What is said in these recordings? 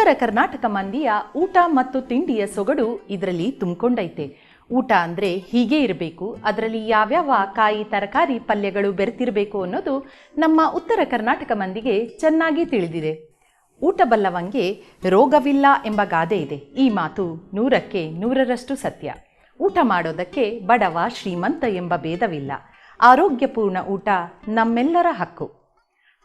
ಉತ್ತರ ಕರ್ನಾಟಕ ಮಂದಿಯ ಊಟ ಮತ್ತು ತಿಂಡಿಯ ಸೊಗಡು ಇದರಲ್ಲಿ ತುಂಬಿಕೊಂಡೈತೆ. ಊಟ ಅಂದರೆ ಹೀಗೆ ಇರಬೇಕು, ಅದರಲ್ಲಿ ಯಾವ್ಯಾವ ಕಾಯಿ ತರಕಾರಿ ಪಲ್ಯಗಳು ಬೆರೆತಿರಬೇಕು ಅನ್ನೋದು ನಮ್ಮ ಉತ್ತರ ಕರ್ನಾಟಕ ಮಂದಿಗೆ ಚೆನ್ನಾಗಿ ತಿಳಿದಿದೆ. ಊಟ ಬಲ್ಲವಂಗೆ ರೋಗವಿಲ್ಲ ಎಂಬ ಗಾದೆ ಇದೆ. ಈ ಮಾತು ನೂರಕ್ಕೆ ನೂರರಷ್ಟು ಸತ್ಯ. ಊಟ ಮಾಡೋದಕ್ಕೆ ಬಡವ ಶ್ರೀಮಂತ ಎಂಬ ಭೇದವಿಲ್ಲ. ಆರೋಗ್ಯಪೂರ್ಣ ಊಟ ನಮ್ಮೆಲ್ಲರ ಹಕ್ಕು.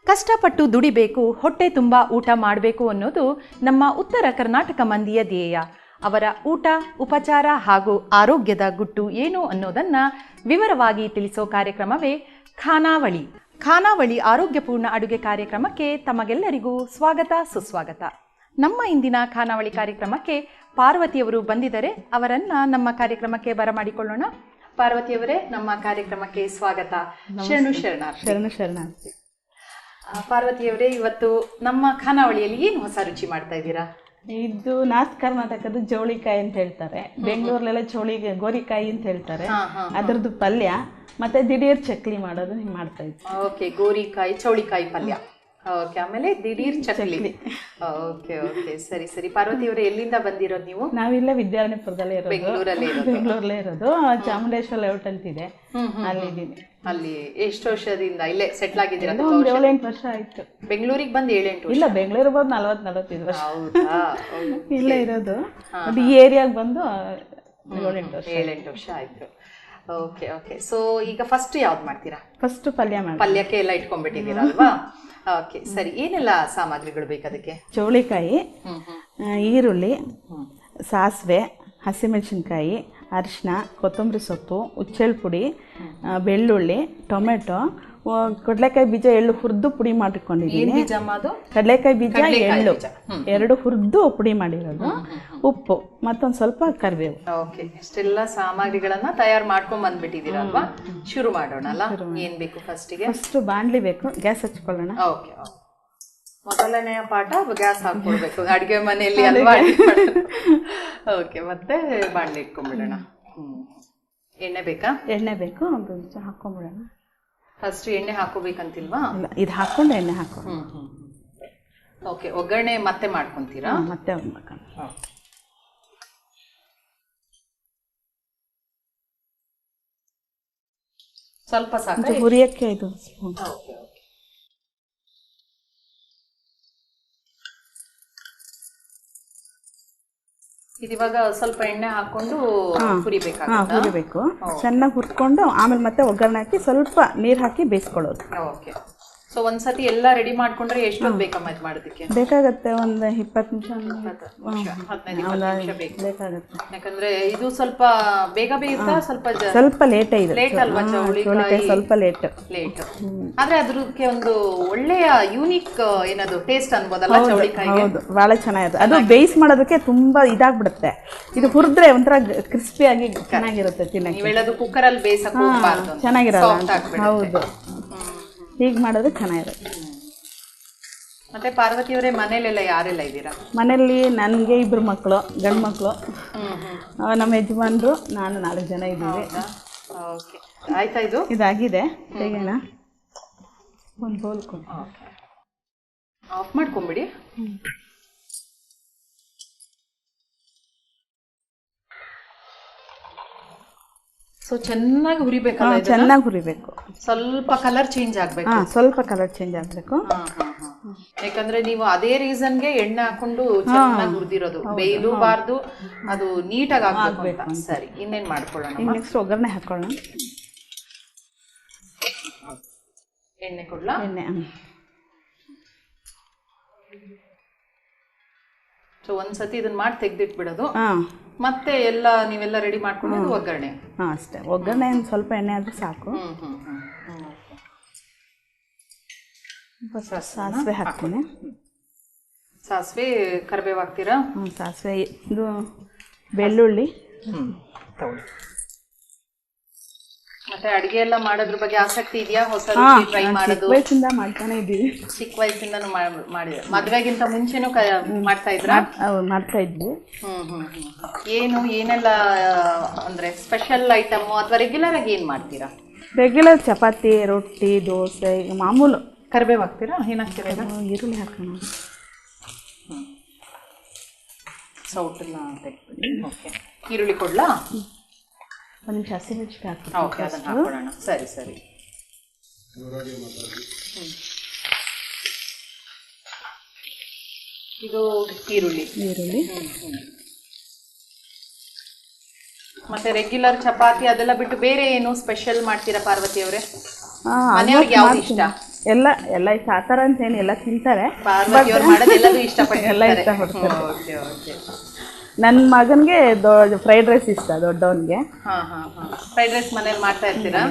ಕಷ್ಟಪಟ್ಟು ದುಡಿಬೇಕು ಹೊಟ್ಟೆ ತುಂಬ ಊಟ ಮಾಡಬೇಕು ಅನ್ನೋದು ನಮ್ಮ ಉತ್ತರ ಕರ್ನಾಟಕ ಮಂದಿಯ ಧ್ಯೇಯ. ಅವರ ಊಟ ಉಪಚಾರ ಹಾಗೂ ಆರೋಗ್ಯದ ಗುಟ್ಟು ಏನು ಅನ್ನೋದನ್ನ ವಿವರವಾಗಿ ತಿಳಿಸೋ ಕಾರ್ಯಕ್ರಮವೇ ಖಾನಾವಳಿ. ಖಾನಾವಳಿ ಆರೋಗ್ಯಪೂರ್ಣ ಅಡುಗೆ ಕಾರ್ಯಕ್ರಮಕ್ಕೆ ತಮಗೆಲ್ಲರಿಗೂ ಸ್ವಾಗತ ಸುಸ್ವಾಗತ. ನಮ್ಮ ಇಂದಿನ ಖಾನಾವಳಿ ಕಾರ್ಯಕ್ರಮಕ್ಕೆ ಪಾರ್ವತಿಯವರು ಬಂದಿದ್ದಾರೆ ಅವರನ್ನ ನಮ್ಮ ಕಾರ್ಯಕ್ರಮಕ್ಕೆ ಬರಮಾಡಿಕೊಳ್ಳೋಣ. ಪಾರ್ವತಿಯವರೇ ನಮ್ಮ ಕಾರ್ಯಕ್ರಮಕ್ಕೆ ಸ್ವಾಗತ. ಶರಣು ಶರಣಾರ್ಥಿ. ಶರಣು ಶರಣಾರ್ಥಿ. ಪಾರ್ವತಿಯವರೇ ಇವತ್ತು ನಮ್ಮ ಖಾನಾವಳಿಯಲ್ಲಿ ಏನು ಹೊಸ ರುಚಿ ಮಾಡ್ತಾ ಇದ್ದೀರಾ? ಇದು ನಾರ್ತ್ ಕರ್ನಾಟಕದ ಜೋಳಿಕಾಯಿ ಅಂತ ಹೇಳ್ತಾರೆ. ಬೆಂಗಳೂರಲ್ಲೆಲ್ಲ ಚೌಳಿಗೆ ಗೋರಿಕಾಯಿ ಅಂತ ಹೇಳ್ತಾರೆ. ಹಾ, ಪಲ್ಯ ಮತ್ತೆ ದಿಢೀರ್ ಚಕ್ಲಿ ಮಾಡೋದು ಹಿಂಗೆ ಮಾಡ್ತಾ ಇದ್ದೀವಿ ಓಕೆ ಗೋರಿಕಾಯಿ ಚೌಳಿಕಾಯಿ ಪಲ್ಯ. ಓಕೆ ಆಮೇಲೆ ದಿಢೀರ್ ಚಕ್ಲಿ. ಓಕೆ ಓಕೆ ಸರಿ ಸರಿ. ಪಾರ್ವತಿಯವರೇ ಎಲ್ಲಿಂದ ಬಂದಿರೋದು ನೀವು? ನಾವಿಲ್ಲ ವಿದ್ಯಾರಣ್ಯಪುರದಲ್ಲೇ ಇರೋದು. ಬೆಂಗಳೂರಲ್ಲೇ ಇರೋದು. ಬೆಂಗಳೂರಲ್ಲೇ ಇರೋದು. ಚಾಮುಂಡೇಶ್ವರ ಲೇಔಟ್ ಅಂತಿದೆ ಅಲ್ಲಿದ್ದೀನಿ. ಅಲ್ಲಿ ಎಷ್ಟು ವರ್ಷದಿಂದ ಇಲ್ಲೇ ಸೆಟ್ಲ್ ಆಗಿದ್ದೀರಾ? ಒಂದು ಏಳೆಂಟು ವರ್ಷ ಆಯ್ತು. ಬೆಂಗಳೂರಿಗೆ ಬಂದು ಏಳೆಂಟು ಇಲ್ಲ ಬೆಂಗಳೂರು ಬಂದು ನಲ್ವತ್ತು ನಲವತ್ತೈದು ವರ್ಷ. ಹೌದಾ? ಇಲ್ಲೇ ಇರೋದು. ಅದು ಈ ಏರಿಯಾಗೆ ಬಂದು ಏಳೆಂಟು ವರ್ಷ ಏಳೆಂಟು ವರ್ಷ ಆಯ್ತು. ಓಕೆ ಓಕೆ ಸೊ ಈಗ ಫಸ್ಟ್ ಯಾವ್ದು ಮಾಡ್ತೀರಾ? ಫಸ್ಟ್ ಪಲ್ಯ ಮಾಡಿ ಪಲ್ಯಕ್ಕೆ ಎಲ್ಲ ಇಟ್ಕೊಂಡ್ಬಿಟ್ಟಿದ್ದೀರಾ ಅಲ್ವಾ? ಓಕೆ ಸರಿ. ಏನೆಲ್ಲ ಸಾಮಗ್ರಿಗಳು ಬೇಕು ಅದಕ್ಕೆ? ಚೌಳಿಕಾಯಿ ಈರುಳ್ಳಿ ಸಾಸಿವೆ ಹಸಿಮೆಣಸಿನ್ಕಾಯಿ ಅರಿಶಿನ ಕೊತ್ತಂಬರಿ ಸೊಪ್ಪು ಉಚ್ಚೆಳ್ ಪುಡಿ ಬೆಳ್ಳುಳ್ಳಿ ಟೊಮೆಟೊ ಕಡಲೆಕಾಯಿ ಬೀಜ ಎಳ್ಳು ಹುರಿದು ಪುಡಿ ಮಾಡಿಕೊಂಡಿದ್ದೀನಿ ಕಡಲೆಕಾಯಿ ಬೀಜ ಎಳ್ಳು. ಎರಡು ಹುರಿದು ಪುಡಿ ಮಾಡಿರೋದು. ಉಪ್ಪು ಮತ್ತೊಂದು ಸ್ವಲ್ಪ ಕರಿಬೇವು. ಓಕೆ ಇಷ್ಟೆಲ್ಲ ಸಾಮಗ್ರಿಗಳನ್ನ ತಯಾರು ಮಾಡ್ಕೊಂಡ್ ಬಂದ್ಬಿಟ್ಟಿದ್ದೀರಾ ಅಲ್ವಾ? ಶುರು ಮಾಡೋಣ ಏನ್ ಬೇಕು ಫಸ್ಟಿಗೆ ಫಸ್ಟ್ ಬಾಣಲಿ ಬೇಕು ಗ್ಯಾಸ್ ಹಚ್ಕೊಳ್ಳೋಣ. ಓಕೆ. ಮೊದಲನೆಯ ಪಾಠ ಗ್ಯಾಸ್ ಹಾಕೊಳ್ಬೇಕು ಅಡಿಗೆ ಮನೆಯಲ್ಲಿ ಅಲ್ವಾ? ಓಕೆ ಮತ್ತೆ ಬಾಣಲೆ ಇಟ್ಕೊಂಡ್ಬಿಡೋಣ ಎಣ್ಣೆ ಬೇಕಾ? ಎಣ್ಣೆ ಬೇಕು ಒಂದು ಹಾಕೊಂಡ್ಬಿಡೋಣ ಫಸ್ಟ್ ಎಣ್ಣೆ ಹಾಕೋಬೇಕಂತಿಲ್ವಾ ಇದು ಹಾಕೊಂಡು ಎಣ್ಣೆ ಹಾಕೋ. ಓಕೆ ಒಗ್ಗರಣೆ ಮತ್ತೆ ಮಾಡ್ಕೊಂತೀರಾ? ಮತ್ತೆ ಸ್ವಲ್ಪ ಸಾಕು ಇದು ಹುರಿಯೋಕ್ಕೆ ಇದು ಓಕೆ ಸ್ವಲ್ಪ ಎಣ್ಣೆ ಹಾಕೊಂಡು ಹಾಂ. ಹುರಿಬೇಕು ಚೆನ್ನಾಗಿ ಹುರ್ಕೊಂಡು ಆಮೇಲೆ ಮತ್ತೆ ಒಗ್ಗರಣೆ ಹಾಕಿ ಸ್ವಲ್ಪ ನೀರು ಹಾಕಿ ಬೇಯಿಸ್ಕೊಳ್ಳೋದು. ಓಕೆ. ಸೊ ಒಂದ್ಸತಿ ಎಲ್ಲ ರೆಡಿ ಮಾಡ್ಕೊಂಡ್ರೆ ಎಷ್ಟೊತ್ತು ಬೇಕಮ್ಮ ಇದು ಮಾಡೋದಕ್ಕೆ? ಬೇಕಾಗತ್ತೆ ಒಂದು ಇಪ್ಪತ್ತು ನಿಮಿಷ ಹದಿನೈದು ನಿಮಿಷ ಬೇಕು. ಬೇಕಾಗತ್ತೆ. ಯಾಕಂದ್ರೆ ಇದು ಸ್ವಲ್ಪ ಬೇಗ ಬೇಯುತ್ತಾ ಸ್ವಲ್ಪ ಸ್ವಲ್ಪ ಲೇಟೇ ಇದೆ ಲೇಟ್ ಅಲ್ವಾ ಚೌಳಿಕಾಯಿ? ಸ್ವಲ್ಪ ಲೇಟ್ ಲೇಟ್ ಆದ್ರೆ ಅದಕ್ಕೆ ಒಂದು ಒಳ್ಳೆಯ ಯೂನಿಕ್ ಏನದು ಟೇಸ್ಟ್ ಅನ್ಬೋದಲ್ಲ ಚೌಳಿಕಾಯಿಗೆ? ಹೌದು. ಭಾಳ ಚೆನ್ನಾಗಿದೆ ಅದು ಬೇಯಿಸ್ ಮಾಡೋದಕ್ಕೆ ತುಂಬಾ ಇದಾಗ್ಬಿಡುತ್ತೆ. ಇದು ಹುರಿದ್ರೆ ಒಂಥರ ಕ್ರಿಸ್ಪಿಯಾಗಿ ಚೆನ್ನಾಗಿರುತ್ತೆ ತಿನ್ನಕ್ಕೆ. ನೀವು ಹೇಳೋದು ಕುಕ್ಕರ್ ಅಲ್ಲಿ ಬೇಯಿಸಕ್ ಹೋಗ್ಬಾರ್ದು ಚೆನ್ನಾಗಿರಲ್ಲ ಹೌದು. ಹೀಗೆ ಮಾಡಿದ್ರೆ ಚೆನ್ನಾಗಿರುತ್ತೆ. ಮತ್ತೆ ಪಾರ್ವತಿಯವರೇ ಮನೇಲೆಲ್ಲ ಯಾರೆಲ್ಲ ಇದ್ದೀರಾ? ಮನೆಯಲ್ಲಿ ನನಗೆ ಇಬ್ಬರು ಮಕ್ಕಳು ಗಂಡು ಮಕ್ಕಳು ನಮ್ಮ ಯಜಮಾನರು ನಾನು ನಾಲ್ಕು ಜನ ಇದ್ದೀವಿ. ಓಕೆ. ಆಯ್ತಾ ಇದು? ಇದಾಗಿದೆ. ತೆಗೆಯೋಣ ಒಂದು ಬೌಲ್ ಕೊಡು. ಆಫ್ ಮಾಡ್ಕೊಂಬಿಡಿ. ಸೊ ಚೆನ್ನಾಗಿ ಹುರಿಬೇಕು ಚೆನ್ನಾಗಿ ಹುರಿಬೇಕು. ಸ್ವಲ್ಪ ಕಲರ್ ಚೇಂಜ್ ಆಗ್ಬೇಕು. ಹಾಂ ಸ್ವಲ್ಪ ಕಲರ್ ಚೇಂಜ್ ಆಗಬೇಕು. ಯಾಕಂದ್ರೆ ನೀವು ಅದೇ ರೀಸನ್ಗೆ ಎಣ್ಣೆ ಹಾಕೊಂಡು ಚೆನ್ನಾಗಿ ಹುರಿದಿರೋದು. ಬೇಯಲೂಬಾರ್ದು ಅದು ನೀಟಾಗಿ ಆಗ್ಬೇಕು ಸರಿ ಇನ್ನೇನ್ ಮಾಡ್ಕೊಳ್ಳೋಣ ನೆಕ್ಸ್ಟ್ ಒಗ್ಗರಣೆ ಹಾಕೊಳ್ಳೋಣ. ಎಣ್ಣೆ ಕೊಡ್ಲಾ? ಎಣ್ಣೆ. ಸೊ ಒಂದ್ಸತಿ ಇದನ್ನ ಮಾಡಿ ತೆಗೆದಿಟ್ಬಿಡೋದು. ಹಾಂ. ಮತ್ತೆ ಎಲ್ಲ ನೀವೆಲ್ಲ ರೆಡಿ ಮಾಡ್ಕೊಂಡು ಒಗ್ಗರಣೆ. ಹಾಂ ಅಷ್ಟೇ. ಒಗ್ಗರಣೆ ಒಂದು ಸ್ವಲ್ಪ ಎಣ್ಣೆ ಆದರೆ ಸಾಕು. ಹ್ಮ್ ಹ್ಮ್ ಹ್ಮ್ ಸಾಸಿವೆ ಹಾಕ್ತೀನಿ. ಸಾಸಿವೆ ಕರಿಬೇವು ಹಾಕ್ತೀರಾ? ಹ್ಞೂ ಸಾಸಿವೆ. ಇದು ಬೆಳ್ಳುಳ್ಳಿ. ಹ್ಮ್ ಮತ್ತೆ ಅಡಿಗೆ ಎಲ್ಲ ಮಾಡೋದ್ರ ಬಗ್ಗೆ ಆಸಕ್ತಿ ಇದೆಯಾ? ಹೊಸ ಟ್ರೈ ಮಾಡೋದು? ವಯಸ್ಸಿಂದ ಮಾಡ್ತಾನೆ ಇದ್ದೀವಿ. ಚಿಕ್ಕ ವಯಸ್ಸಿಂದನೂ ಮಾಡಿದೆ ಮದ್ವೆಗಿಂತ ಮುಂಚೆನೂ ಕ ಮಾಡ್ತಾ ಇದ್ರಾ? ಮಾಡ್ತಾ ಇದ್ವಿ. ಹ್ಮ್ ಹ್ಮ್ ಹ್ಮ್. ಏನು ಏನೆಲ್ಲ ಅಂದ್ರೆ ಸ್ಪೆಷಲ್ ಐಟಮ್ ಅಥವಾ ರೆಗ್ಯುಲರ್ ಆಗಿ ಏನ್ ಮಾಡ್ತೀರಾ? ರೆಗ್ಯುಲರ್ ಚಪಾತಿ ರೊಟ್ಟಿ ದೋಸೆ ಈಗ ಮಾಮೂಲು. ಕರಿಬೇವು ಹಾಕ್ತೀರಾ? ಏನ್ ಹಾಕ್ತೀರಾ ಈರುಳ್ಳಿ ಹಾಕೋಣ. ಸೌಟನ್ನ ತೆಗ್ದು ಓಕೆ. ಈರುಳ್ಳಿ ಕೊಡ್ಲಾ? ಒಂದು ನಿಮಿಷ ಹಸಿಮೆಣಸಿನ್ಕಾಯಿ ಓಕೆ ಹಾಕ್ಬಿಟ್ಟು ಹಾಕೊಳ್ಳೋಣ ಸರಿ ಸರಿ. ಇದು ಈರುಳ್ಳಿ. ಈರುಳ್ಳಿ. ಮತ್ತೆ ರೆಗ್ಯುಲರ್ ಚಪಾತಿ ಅದೆಲ್ಲ ಬಿಟ್ಟು ಬೇರೆ ಏನು ಸ್ಪೆಷಲ್ ಮಾಡ್ತೀರಾ ಪಾರ್ವತಿ ಅವರೇ? ಮನೆಯವ್ರಿಗೆ ಯಾವ್ದು ಇಷ್ಟ? ಎಲ್ಲ ಎಲ್ಲ ಇಷ್ಟ ಆ ಥರ ಅಂತ ಏನು ಎಲ್ಲ ತಿಂತಾರೆ. ಪಾರ್ವತಿ ಅವ್ರು ಮಾಡೋದೆಲ್ಲದೂ ಇಷ್ಟಪಟ್ಟು ಎಲ್ಲ ಇಷ್ಟಪಡ್ತಾರೆ. Okay okay. ನನ್ನ ಮಗನಿಗೆ ಫ್ರೈಡ್ ರೈಸ್ ಇಷ್ಟ ದೊಡ್ಡವನಿಗೆ. ಹಾ ಹಾ ಫ್ರೈಡ್ ರೈಸ್ ಮನೇಲಿ ಮಾಡ್ತಾ ಇರ್ತೀರಾ?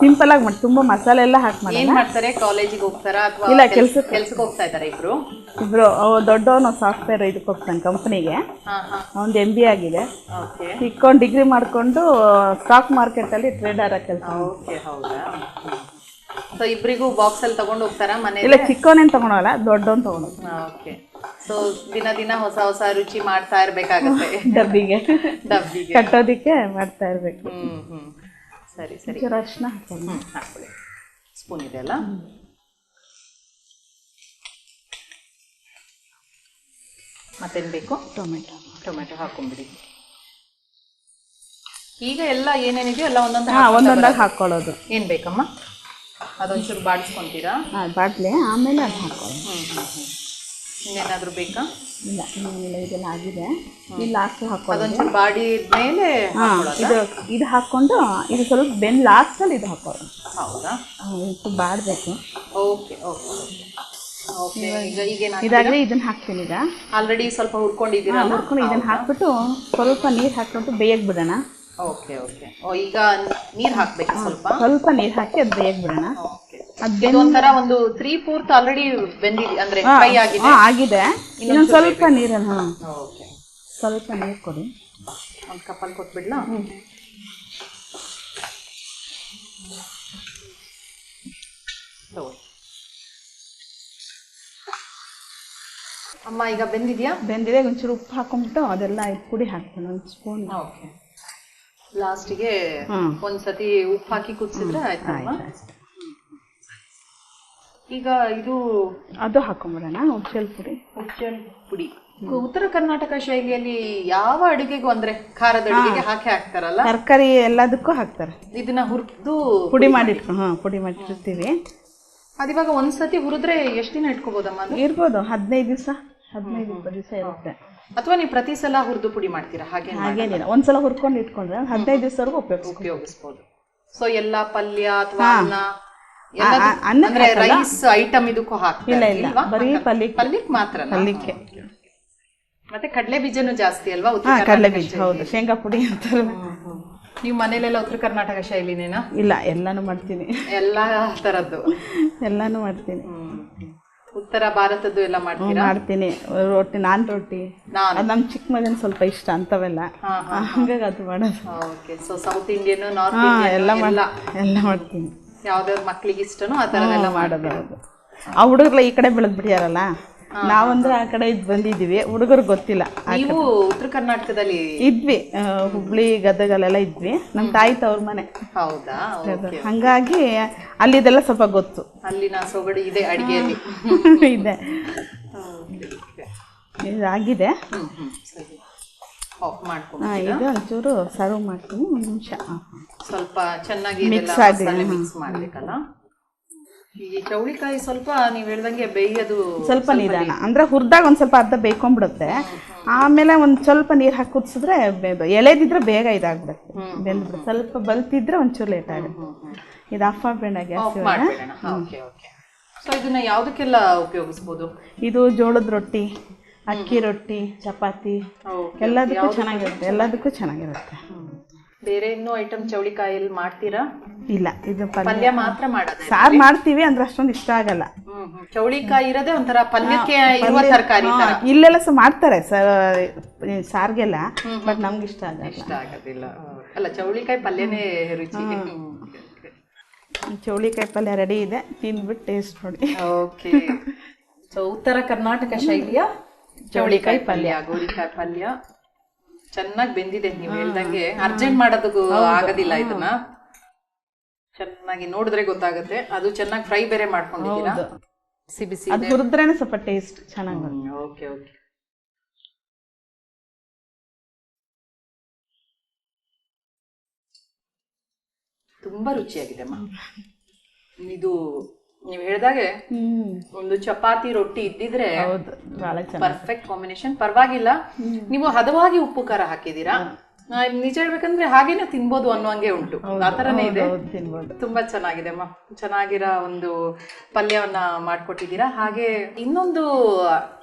ಸಿಂಪಲ್ ಆಗಿ ಮಾಡಿ ತುಂಬಾ ಮಸಾಲೆ ಎಲ್ಲ ಹಾಕಿ ಮಾಡಿ ಏನ್ ಮಾಡ್ತಾರೆ? ಕಾಲೇಜಿಗೆ ಹೋಗ್ತಾರಾ ಅಥವಾ ಇಲ್ಲ, ಕೆಲ್ಸಕ್ಕೆ. ಕೆಲ್ಸಕ್ಕೆ ಹೋಗ್ತಾ ಇದ್ದಾರೆ ಇಬ್ರು? ಇಬ್ರು ದೊಡ್ಡವನು ಸಾಫ್ಟ್ವೇರ್ ಇದಕ್ಕೆ ಹೋಗ್ತಾನೆ ಕಂಪ್ನಿಗೆ ಅವ್ನು ಎಂ ಬಿ ಆಗಿದೆ. ಓಕೆ ಚಿಕ್ಕೊಂಡು ಡಿಗ್ರಿ ಮಾಡಿಕೊಂಡು ಸ್ಟಾಕ್ ಮಾರ್ಕೆಟಲ್ಲಿ ಟ್ರೇಡರ್ ಕೆಲಸ ಓಕೆ ಹೌದಾ? ಸೊ ಇಬ್ರಿಗೂ ಬಾಕ್ಸ್ ಅಲ್ಲಿ ತಗೊಂಡು ಹೋಗ್ತಾರಾ ಮನೆ ಇಲ್ಲ ಚಿಕ್ಕವನೇನು ತಗೊಳಲ್ಲ ದೊಡ್ಡವನ್ ತಗೊಂಡು ಓಕೆ ಸೊ ದಿನ ದಿನ ಹೊಸ ಹೊಸ ರುಚಿ ಮಾಡ್ತಾ ಇರ್ಬೇಕಾಗತ್ತೆ. ಡಬ್ಬಿಗೆ. ಡಬ್ಬಿಗೆ. ಕಟ್ಟೋದಿಕ್ಕೆ ಮಾಡ್ತಾ ಇರ್ಬೇಕು. ಹ್ಮ್ ಹ್ಮ್. ಸರಿ ಸರಿ. ಅರಶಿನ ಅರ್ಶಿನ ಹಾಕೋಣ ಹ್ಮ್ ಹಾಕೊಳ್ಳಿ ಸ್ಪೂನ್ ಇದೆ ಅಲ್ಲ? ಮತ್ತೇನ್ ಬೇಕು? ಟೊಮೆಟೊ. ಟೊಮೆಟೊ ಹಾಕೊಂಡ್ಬಿಡಿ ಈಗ ಎಲ್ಲ ಏನೇನಿದೆಯೋ ಎಲ್ಲ ಒಂದೊಂದು ಹಾಂ ಒಂದೊಂದಾಗಿ ಹಾಕ್ಕೊಳ್ಳೋದು ಏನ್ ಬೇಕಮ್ಮ? ಅದೊಂಚೂರು ಬಾಡಿಸ್ಕೊಂತೀರಾ? ಹಾಂ ಬಾಟ್ಲಿ. ಆಮೇಲೆ ಅದು ಹಾಕೊಳ್ಳೋದು. ಹ್ಮ್ ಹ್ಮ್ ಹ್ಮ್. ಇನ್ನೇನಾದ್ರೂ ಬೇಕಾ? ಇಲ್ಲ ಇನ್ನೇನಿಲ್ಲ ಇದೆಲ್ಲ ಆಗಿದೆ ಇಲ್ಲಿ ಲಾಸ್ಟ್ ಹಾಕ್ಕೊಳ್ಳೋದು ಅದೊಂಚೂರು ಮೇಲೆ ಹಾಂ ಇದು ಇದು ಹಾಕ್ಕೊಂಡು ಇದು ಸ್ವಲ್ಪ ಬೆನ್ ಲಾಸ್ಟಲ್ಲಿ ಇದು ಹಾಕೋದು ಹೌದಾ? ಇದು ಬಾಡಬೇಕು. Okay okay. ಓಕೆ ಈಗ ಈಗೇನ ಇದಾಗಲಿ ಇದನ್ನ ಹಾಕ್ತೀನಿ ಈಗ. ಆಲ್ರೆಡಿ ಸ್ವಲ್ಪ ಹುರ್ಕೊಂಡಿದ್ದೀರಾ? ಹುರ್ಕೊಂಡು ಇದನ್ನ ಹಾಕ್ಬಿಟ್ಟು ಸ್ವಲ್ಪ ನೀರು ಹಾಕ್ಬಿಟ್ಟು ಬೇಯಕ್ಕೆ ಬಿಡೋಣ. Okay okay. ಓ ಈಗ ನೀರ್ ಹಾಕ್ಬೇಕು ಸ್ವಲ್ಪ? ಸ್ವಲ್ಪ ನೀರು ಹಾಕಿ ಅದು ಬೇಯಕ್ಕೆ ಬಿಡೋಣ. ಒಂಥರ ಒಂದು ತ್ರೀ ಫೋರ್ತ್ ಆಲ್ರೆಡಿ ಬೆಂದಿದೆ ಅಂದ್ರೆ ಫ್ರೈ ಆಗಿದೆ. ಆಗಿದೆ. ಇನ್ನೊಂದು ಸ್ವಲ್ಪ ನೀರನ್ನು ಹಾಂ. ಓಕೆ. ಸ್ವಲ್ಪ ನೀರು ಕೊಡಿ. ಒಂದು ಕಪ್ಪಲ್ಲಿ ಕೊಟ್ಬಿಡ್ಲಾ. ಅಮ್ಮ ಈಗ ಬೆಂದಿದ್ಯಾ? ಬೆಂದಿದೆ ಒಂಚೂರು ಉಪ್ಪು ಹಾಕೊಂಡ್ಬಿಟ್ಟು ಅದೆಲ್ಲ ಇಟ್ ಪುಡಿ ಹಾಕ್ತೀನಿ ಒಂದು ಸ್ಪೂನ್ ಓಕೆ. ಲಾಸ್ಟಿಗೆ. ಒಂದ್ಸತಿ ಉಪ್ಪು ಹಾಕಿ ಕುದಿಸಿದ್ರೆ ಆಯ್ತಲ್ವಾ? ಈಗ ಇದು ಅದು ಹಾಕೊಂಬಿಡೋಣ ಹುಚ್ಚಲ್ ಪುಡಿ. ಹುಚ್ಚಲ್ ಪುಡಿ. ಉತ್ತರ ಕರ್ನಾಟಕ ಶೈಲಿಯಲ್ಲಿ ಯಾವ ಅಡುಗೆಗೂ ಅಂದ್ರೆ ಖಾರದ ಅಡುಗೆಗೆ ಹಾಕಿ ಹಾಕ್ತಾರಲ್ಲ? ತರಕಾರಿ ಎಲ್ಲದಕ್ಕೂ ಹಾಕ್ತಾರೆ. ಇದನ್ನ ಹುರಿದು ಪುಡಿ ಮಾಡಿಟ್ಕೊಂಡು ಹಾಂ ಪುಡಿ ಮಾಡಿಟ್ಟಿರ್ತೀವಿ. ಅದಿವಾಗ ಒಂದ್ಸತಿ ಹುರಿದ್ರೆ ಎಷ್ಟು ದಿನ ಇಟ್ಕೋಬೋದಮ್ಮ ಅದು? ಇರ್ಬೋದು ಹದಿನೈದು ದಿವಸ ಹದಿನೈದು ಇಪ್ಪತ್ತು ದಿವಸ ಇರುತ್ತೆ. ಅಥವಾ ನೀವು ಪ್ರತಿ ಸಲ ಹುರಿದು ಪುಡಿ ಮಾಡ್ತೀರಾ? ಹಾಗೆ ಹಾಗೇನಿಲ್ಲ ಒಂದ್ಸಲ ಹುರ್ಕೊಂಡು ಇಟ್ಕೊಂಡ್ರೆ ಹದಿನೈದು ದಿವಸವರೆಗೂ ಉಪಯೋಗಿಸ್ಬೋದು. ಉಪಯೋಗಿಸ್ಬೋದು. ಸೊ ಎಲ್ಲಾ ಪಲ್ಯ ಅಥವಾ ಅನ್ನಕ್ಕೆ ರೈಸ್ ಐಟಮ್ ಇದಕ್ಕೂ ಹಾಕ್ತಾರೆ ಇಲ್ಲ ಇಲ್ಲ? ಬರೀ ಮಾತ್ರ ಪಲ್ಯಕ್ಕೆ. ಮತ್ತೆ ಕಡಲೆ ಬೀಜನು ಜಾಸ್ತಿ ಅಲ್ವಾ? ಉತ್ತರ ಹಾಂ ಕಡಲೆ ಬೀಜ ಹೌದು. ಶೇಂಗಾ ಪುಡಿ ಅಂತಾರೆ ನೀವು ಮನೇಲೆಲ್ಲ ಉತ್ತರ ಕರ್ನಾಟಕ ಶೈಲಿನೇನಾ? ಇಲ್ಲ ಎಲ್ಲಾನು ಮಾಡ್ತೀನಿ. ಎಲ್ಲಾ ತರದ್ದು. ಎಲ್ಲಾನು ಮಾಡ್ತೀನಿ. ಉತ್ತರ ಭಾರತದ್ದು ಎಲ್ಲ ಮಾಡ್ತೀನಿ ಮಾಡ್ತೀನಿ. ರೊಟ್ಟಿ ನಾನ್ ರೊಟ್ಟಿ. ನಮ್ ಚಿಕ್ಕ ಮಗನ ಸ್ವಲ್ಪ ಇಷ್ಟ ಅಂತವೆಲ್ಲ. ಹಂಗಾಗಿ ಅದು ಮಾಡೋದು. Okay. So South Indian North ಎಲ್ಲ ಎಲ್ಲ ಮಾಡ್ತೀನಿ. ಯಾವ್ದಾವ್ದು ಮಕ್ಳಿಗೆ ಇಷ್ಟನೋ ಆ ಥರದೆಲ್ಲ ಮಾಡೋದು. ಹೌದು. ಆ ಹುಡುಗರೆಲ್ಲ ಈ ಕಡೆ ಬೆಳೆದ್ ಬಿಡ್ಯಾರಲ್ಲ? ನಾವಂದ್ರೆ ಆ ಕಡೆ ಇದ್ ಬಂದಿದೀವಿ ಹುಡುಗರು ಗೊತ್ತಿಲ್ಲ ನೀವು ಉತ್ತರ ಕರ್ನಾಟಕದಲ್ಲಿ? ಇದ್ವಿ. ಆ, ಹುಬ್ಳಿ ಇದ್ವಿ. ನಮ್ಮ ತಾಯಿ ತವ್ರ ಮನೆ. ಹೌದಾ? ಹಂಗಾಗಿ ಅಲ್ಲಿದೆಲ್ಲ ಸ್ವಲ್ಪ ಗೊತ್ತು. ಅಲ್ಲಿನ ಸೊಗಡು ಇದೆ ಅಡಿಗೆಯಲ್ಲಿ. ಇದೆ. ಇದಾಗಿದೆ. ಹ್ಮ್ ಹ್ಮ್ ಸರಿ. ಆಫ್ ಮಾಡ್ಕೊಂಡು ಇದು ಒಂಚೂರು ಸರ್ವ್ ಮಾಡ್ತೀನಿ ಒಂದು ನಿಮಿಷ. ಸ್ವಲ್ಪ ಚೆನ್ನಾಗಿ ಮಿಕ್ಸ್ ಮಾಡ್ಬೇಕಲ್ಲ? ಈ ಚೌಳಿಕಾಯಿ ಸ್ವಲ್ಪ ನೀವು ಹೇಳ್ದಂಗೆ ಬೇಯೋದು ಸ್ವಲ್ಪ ನಿಧಾನ. ಅಂದ್ರೆ ಹುರಿದಾಗ ಒಂದು ಸ್ವಲ್ಪ ಅರ್ಧ ಬೇಯ್ಕೊಂಡ್ಬಿಡುತ್ತೆ ಆಮೇಲೆ ಒಂದು ಸ್ವಲ್ಪ ನೀರು ಹಾಕಿ ಕುದಿಸಿದ್ರೆ ಎಳೆದಿದ್ರೆ ಬೇಗ ಇದಾಗ್ಬಿಡುತ್ತೆ. ಬೆಂದ್ಬಿಡುತ್ತೆ. ಸ್ವಲ್ಪ ಬಲ್ತಿದ್ರೆ ಒಂಚೂರು ಲೇಟ್ ಆಗುತ್ತೆ. ಇದು ಆಫ್ ಆಗ್ಬೇಡ ಗ್ಯಾಸ್ ಓಕೆ ಓಕೆ. ಸೊ ಇದನ್ನ ಯಾವುದಕ್ಕೆಲ್ಲ ಉಪಯೋಗಿಸ್ಬೋದು? ಇದು ಜೋಳದ ರೊಟ್ಟಿ. ಅಕ್ಕಿ ರೊಟ್ಟಿ ಚಪಾತಿ. ಎಲ್ಲದಕ್ಕೂ ಚೆನ್ನಾಗಿರುತ್ತೆ ಎಲ್ಲದಕ್ಕೂ ಚೆನ್ನಾಗಿರುತ್ತೆ. ಬೇರೆ ಇನ್ನೂ ಐಟಮ್ ಚೌಳಿಕಾಯಲ್ಲಿ ಮಾಡ್ತೀರಾ? ಇಲ್ಲ ಇದು ಪಲ್ಯ. ಮಾತ್ರ ಮಾಡೋದು ಸಾರು ಮಾಡ್ತೀವಿ ಅಂದ್ರೆ ಅಷ್ಟೊಂದು ಇಷ್ಟ ಆಗಲ್ಲ. ಚೌಳಿಕಾಯಿ ಇರೋದೇ ಒಂಥರ ಪಲ್ಯಕ್ಕೆ ಇರುವ ತರಕಾರಿ ಇಲ್ಲೆಲ್ಲ ಸಹ ಮಾಡ್ತಾರೆ ಸಾರ್ಗೆಲ್ಲ ಬಟ್ ನಮ್ಗೆ ಇಷ್ಟ ಆಗಲ್ಲ. ಇಷ್ಟ ಆಗೋದಿಲ್ಲ. ಅಲ್ಲ ಚೌಳಿಕಾಯಿ ಪಲ್ಯನೇ ರುಚಿ. ಚೌಳಿಕಾಯಿ ಪಲ್ಯ ರೆಡಿ ಇದೆ ತಿಂದ್ಬಿಟ್ಟು ಟೇಸ್ಟ್ ನೋಡಿ. ಓಕೆ ಸೊ ಉತ್ತರ ಕರ್ನಾಟಕ ಶೈಲಿಯ ಚೌಳಿಕಾಯಿ ಪಲ್ಯ. ಗೋಳಿಕಾಯಿ ಪಲ್ಯ ಚೆನ್ನಾಗಿ ಬೆಂದಿದೆ ನೀವು ಹೇಳ್ದಂಗೆ. ಅರ್ಜೆಂಟ್ ಮಾಡೋದಕ್ಕೂ ಆಗೋದಿಲ್ಲ ಇದನ್ನ. ಚೆನ್ನಾಗಿ ನೋಡಿದ್ರೆ ಗೊತ್ತಾಗುತ್ತೆ. ಅದು ಚೆನ್ನಾಗಿ ಫ್ರೈ ಬೇರೆ ಮಾಡ್ಕೊಂಡಿದ್ದೀರಾ? ಸಿಬಿಸಿ ಅದು ಟೇಸ್ಟ್ ಚೆನ್ನಾಗಿ ಓಕೆ ಓಕೆ. ತುಂಬಾ ರುಚಿಯಾಗಿದೆ ಅಮ್ಮ. ಇದು ನೀವು ಹೇಳಿದಾಗೆ ಒಂದು ಚಪಾತಿ ರೊಟ್ಟಿ ಇದ್ದಿದ್ರೆ ಪರ್ಫೆಕ್ಟ್ ಕಾಂಬಿನೇಷನ್ ಪರವಾಗಿಲ್ಲ. ನೀವು ಹದವಾಗಿ ಉಪ್ಪು ಖಾರ ಹಾಕಿದೀರಾ ನಿಜ ಹೇಳ್ಬೇಕಂದ್ರೆ ಹಾಗೇನೆ ತಿನ್ಬೋದು ಅನ್ನೋಂಗೆ ಉಂಟು. ಆ ತರನೇ ಇದೆ. ತುಂಬಾ ಚೆನ್ನಾಗಿದೆ ಅಮ್ಮ. ಚೆನ್ನಾಗಿರೋ ಒಂದು ಪಲ್ಯವನ್ನ ಮಾಡ್ಕೊಟ್ಟಿದ್ದೀರಾ? ಹಾಗೆ ಇನ್ನೊಂದು